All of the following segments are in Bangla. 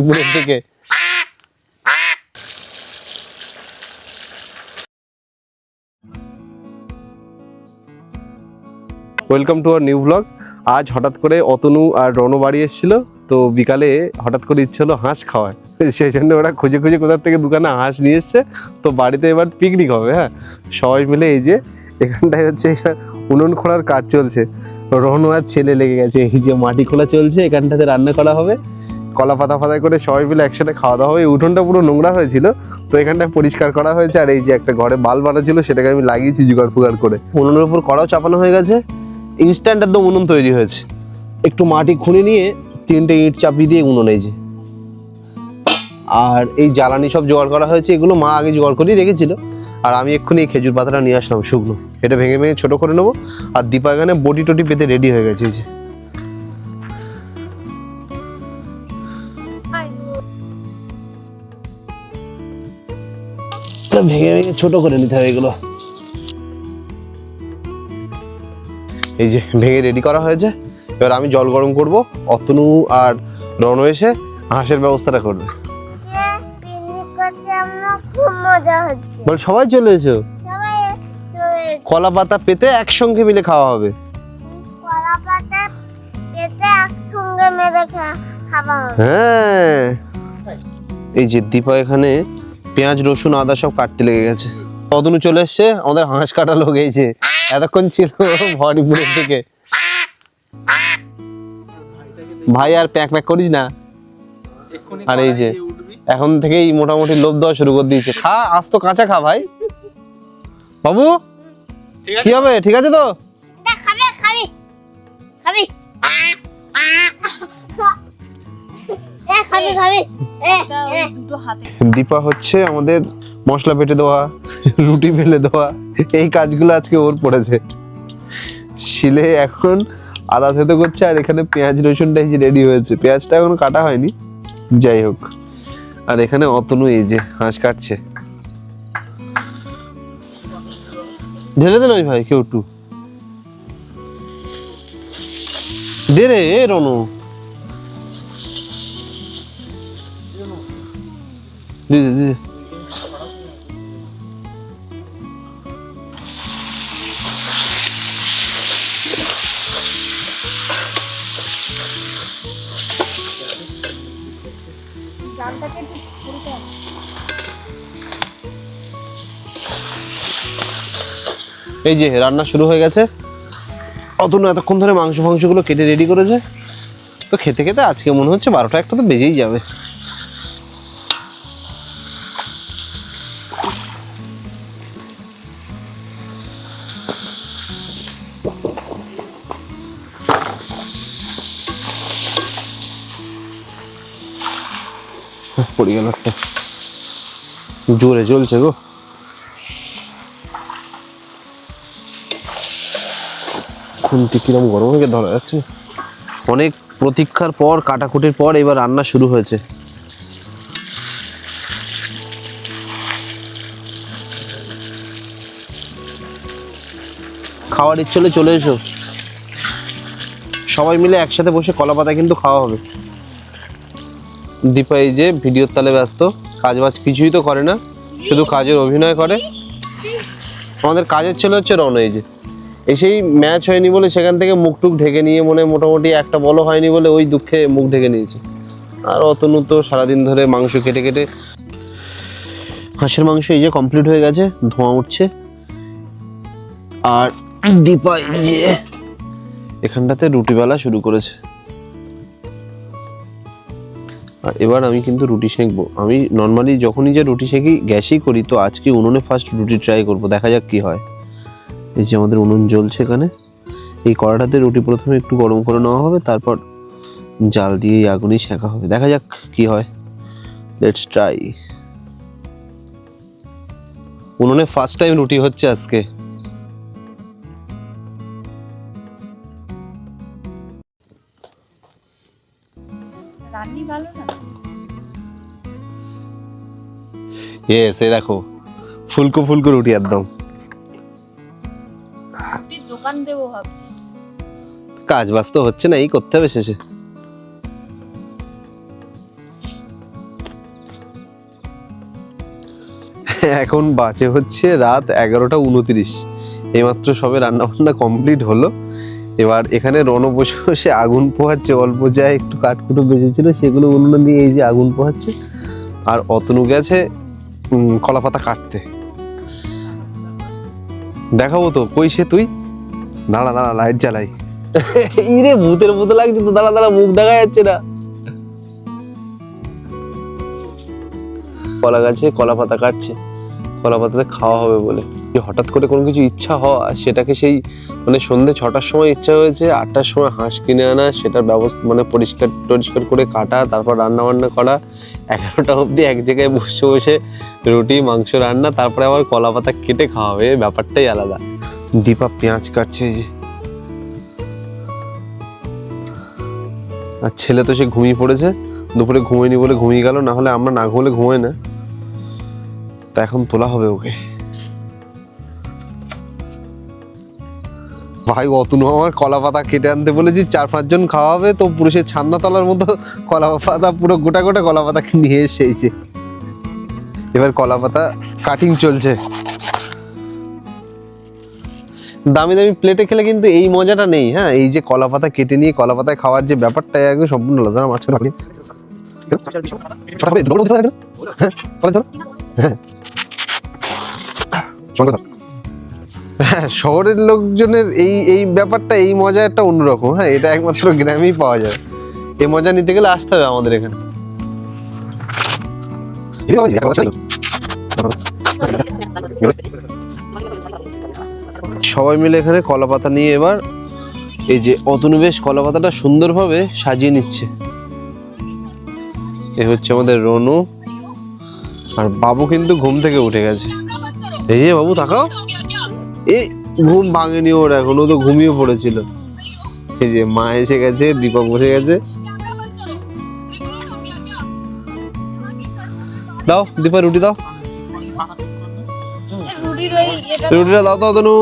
উপরের থেকে welcome to our new blog আজ হঠাৎ করে অতনু আর রনু বাড়ি এসেছিল, তো বিকালে হঠাৎ করে ইচ্ছে হলো হাঁস খাওয়ায় সেই জন্য ওরা খুঁজে খুঁজে কোথার থেকে দোকানে হাঁস নিয়ে এসছে, তো বাড়িতে এবার পিকনিক হবে হ্যাঁ। সবাই মিলে এই যে, এখানটায় হচ্ছে উনুন খোলার কাজ চলছে। রনু আর ছেলে লেগে গেছে, এই যে মাটি খোলা চলছে, এখানটাতে রান্না করা হবে। কলা পাতা ফাতা করে সবাই মিলে একসাথে খাওয়া দাওয়া এই উঠোনটা পুরো নোংরা হয়েছিল, তো এখানটা পরিষ্কার করা হয়েছে। আর এই যে একটা ঘরে বাল বানা ছিল, সেটাকে আমি লাগিয়েছি জোগাড় ফুগাড় করে। উনুনের উপর কড়াও চাপানো হয়ে গেছে। ইনস্ট্যান্ট একদম উনুন তৈরি হয়েছে। একটু মাটি খুঁড়ে নিয়ে তিনটে ইট চাপিয়ে দিয়ে উনুন এই যে। আর এই জ্বালানি সব জোগাড় করা হয়েছে, এগুলো মা আগে জোগাড় করেই রেখেছিল। আর আমি এক্ষুনি এই খেজুর পাতাটা নিয়ে আসলাম শুকনো। এটা ভেঙে ভেঙে ছোটো করে নেব। আর দীপা এখানে বটি টটি পেতে রেডি হয়ে গেছে এই যে। ভেঙে ভেঙে ছোট করে নিতে হবে এগুলো। এই যে ভেঙে রেডি করা হয়েছে। এবার আমি জল গরম করব। অতনু আর রণ এসে হাঁসের ব্যবস্থাটা করবে। বল সবাই চলে এসো। কলা পাতা পেতে একসঙ্গে মিলে খাওয়া হবে। হ্যাঁ। এই যে দীপা এখানে পেঁয়াজ রসুন আদা সব কাটতে লেগে গেছে। তদনু চলে এসছে আমাদের হাঁস কাটা লোক এইছে এতক্ষণ ছিল ভবানীপুরের থেকে ভাই আর প্যাক প্যাক করিস না? আর এই যে এখন থেকেই মোটামুটি লোভ দেওয়া শুরু করে দিয়েছে। খা আজ তো কাঁচা খা ভাই। বাবু কি হবে? ঠিক আছে তো? খাবি খাবি খাবি। দীপা হচ্ছে আমাদের মশলা পেটে দেওয়া রুটি ফেলে দেওয়া এই কাজগুলো আজকে ওর পড়েছে। শিলে এখন আদা থেতো করছে আর এখানে পেঁয়াজ রসুনটা এই যে রেডি হয়েছে। পেঁয়াজটা এখনও কাটা হয়নি যাই হোক। আর এখানে অতনু এই যে হাঁস কাটছে। ঢেলে দে নয় ভাই কেউ একটু। দে রে এ রনু। দে দে দে এই যে, রান্না শুরু হয়ে গেছে। অতনু এতক্ষণ ধরে মাংস, ফাংসগুলো কেটে রেডি করেছে। তো খেতে খেতে আজকে মনে হচ্ছে বারোটা, একটা তো বেজেই যাবে। পড়ে গেল একটা। জোরে চলছে গো। খুন্তি কিরম গরম হয়ে ধরা যাচ্ছে অনেক প্রতীক্ষার পর, কাটাকুটির পর এবার রান্না শুরু হয়েছে। খাওয়ার ইচ্ছে হলে চলে এসো। সবাই মিলে একসাথে বসে কলা পাতা কিন্তু খাওয়া হবে। দীপা এই যে ভিডিওর তালে ব্যস্ত কাজ বাজ কিছুই তো করে না, শুধু কাজের অভিনয় করে। আমাদের কাজের ছেলে হচ্ছে রণ এই যে। এসেই ম্যাচ হয়নি বলে সেখান থেকে মুখ টুক ঢেকে নিয়ে মনে মোটামুটি একটা বলও হয়নি বলে ওই দুঃখে মুখ ঢেকে নিয়েছে। আর অতনু তো সারাদিন ধরে মাংস কেটে কেটে হাঁসের মাংস এই যে কমপ্লিট হয়ে গেছে, ধোঁয়া উঠছে। আর দীপা এই যে, এখানটাতে রুটিবেলা শুরু করেছে। এবার আমি কিন্তু রুটি সেঁকবো। আমি নর্মালি যখনই যে রুটি সেঁকি, গ্যাসেই করি, তো আজকে উনুনে ফার্স্ট রুটি ট্রাই করব, দেখা যাক কি হয়। এই যে আমাদের উনুন জ্বলছে এখানে। এই কড়াটাতে রুটি প্রথমে একটু গরম করে নেওয়া হবে, তারপর জাল দিয়ে আগুনেই সেঁকা হবে। দেখা যাক কি হয়। লেটস ট্রাই উনুনে ফার্স্ট টাইম রুটি হচ্ছে আজকে। রান্নি ভালো না? ইয়েস এই দেখো ফুলকো ফুলকো রুটি একদম। রুটির দোকান দেবো ভাবছি। কাজ বাজ তো হচ্ছে না এই করতে হবে শেষে। এখন বাজে হচ্ছে রাত এগারোটা উনত্রিশ। এইমাত্র সবে রান্না বান্না কমপ্লিট হলো। এবার এখানে রণ বসে বসে আগুন পোহাচ্ছে, অল্প যা একটু কাঠকুটো বেঁচেছিল সেগুলো উনুনে দিয়ে এই যে আগুন পোহাচ্ছে। আর অতনু গেছে কলা পাতা কাটতে। দেখাবো তো, কই সে তুই? দাঁড়া দাঁড়া লাইট জ্বালাই। ইরে, ভূতের মতো লাগছে তো, দাঁড়া দাঁড়া, মুখ দেখা যাচ্ছে না। কলা গাছে কলা পাতা কাটছে কলা পাতাতে খাওয়া হবে বলে। যে হঠাৎ করে কোনো কিছু ইচ্ছা হওয়া সেটাকে সেই মানে সন্ধে ছটার সময় ইচ্ছা হয়েছে, আটটার সময় হাঁস কিনে আনা, সেটার ব্যবস্থা মানে পরিষ্কার টরিষ্কার করে কাটা, তারপর রান্না বান্না করা। এগারোটা অবধি এক জায়গায় বসে বসে রুটি, মাংস রান্না, তারপরে আবার কলা পাতা কেটে খাওয়া হবে ব্যাপারটাই আলাদা। দীপা পেঁয়াজ কাটছে যে। আর ছেলে তো সে ঘুমিয়ে পড়েছে, দুপুরে ঘুমোয়নি বলে ঘুমিয়ে গেল, না হলে আমরা না ঘুমলে ঘুমোয় না। তা এখন তোলা হবে ওকে। ভাই অতনু আমার কলা পাতা কেটে আনতে বলেছি চার পাঁচজন খাওয়াবে তো পুরুষের ছান্না তলার মতো কলা পাতা পুরো গোটা গোটা কলা পাতা নিয়ে এসেছে। এবার কলা পাতা কাটিং চলছে। দামি দামি প্লেটে খেলে কিন্তু এই মজাটা নেই হ্যাঁ? এই যে কলা পাতা কেটে নিয়ে কলা পাতায় খাওয়ার যে ব্যাপারটা একদম সম্পূর্ণ আলাদা হবে, হবে না? হ্যাঁ। হ্যাঁ। হ্যাঁ শহরের লোকজনের এই এই ব্যাপারটা, এই মজা একটা অন্যরকম। হ্যাঁ এটা একমাত্র গ্রামেই পাওয়া যায়। এই মজা নিতে গেলে আসতে হবে আমাদের এখানে। সবাই মিলে এখানে কলা পাতা নিয়ে এবার এই যে অতনু বেশ কলা পাতাটা সুন্দরভাবে সাজিয়ে নিচ্ছে। এ হচ্ছে আমাদের রনু। আর বাবু কিন্তু ঘুম থেকে উঠে গেছে। এই যে বাবু, তাকাও। এই ঘুম ভাঙেনি ওর এখন, ও তো ঘুমিয়ে পড়েছিল। এই যে মা এসে গেছে, দীপক বসে গেছে। দাও, দীপা, রুটি দাও। রুটিটা দাও তো, তনু।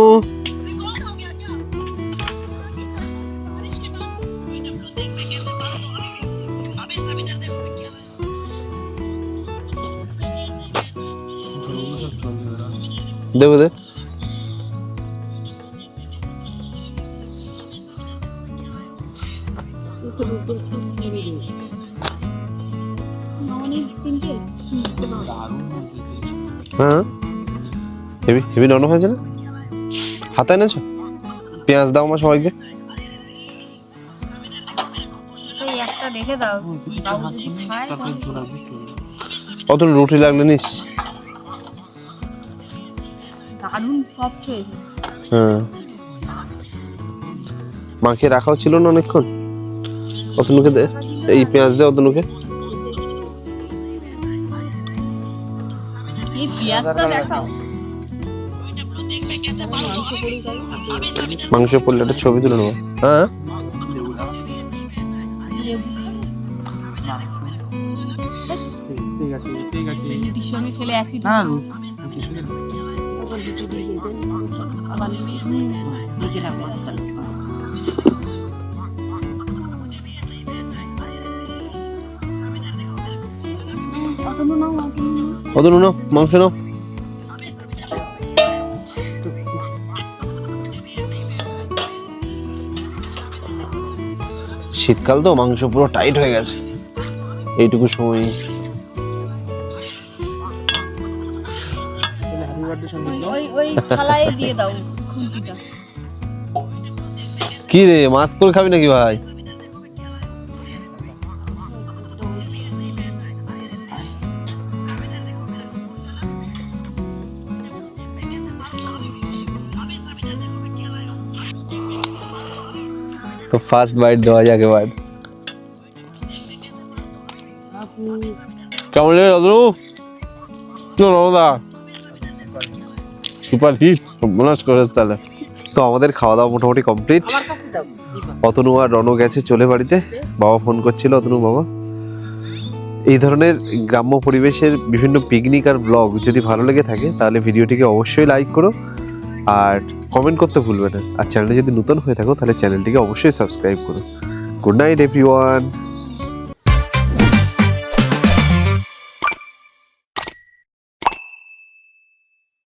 দেবো দে। হ্যাঁ? হেভি হেভি নরম হয়েছে না? হাতে এনেছো? পেঁয়াজ দাও আমার সবাইকে। কত রুটি লাগলে নিস। দারুণ সফট হয়েছে। হ্যাঁ। মাকে রাখাও ছিল না অনেকক্ষণ? অতনুকে দে। এই পেঁয়াজ দে অতনুকে। মাংস পড়লে একটা ছবি তুলে নেব। হ্যাঁ? ঠিক আছে ঠিক আছে রুটির সঙ্গে খেলে অতনু নাও। মাংস নাও। শীতকাল তো মাংস পুরো টাইট হয়ে গেছে। এইটুকু সময়। কি রে মাছ করে খাবি নাকি ভাই? তো ফার্স্ট বাইট দেওয়া যাক এবার। কেমন লেগে দাদু? রদা সুপার হিট বোনাস করেছে তাহলে। তো আমাদের খাওয়া দাওয়া মোটামুটি কমপ্লিট অতনু আর রণ গেছে চলে বাড়িতে। বাবা ফোন করছিল অতনু বাবা। এই ধরনের গ্রাম্য পরিবেশের বিভিন্ন পিকনিক আর ব্লগ যদি ভালো লেগে থাকে তাহলে ভিডিওটিকে অবশ্যই লাইক করো। আর কমেন্ট করতে ভুলবে না। আর চ্যানেলে যদি নতুন হয়ে থাকো, তাহলে চ্যানেলটিকে অবশ্যই সাবস্ক্রাইব করো। Good night everyone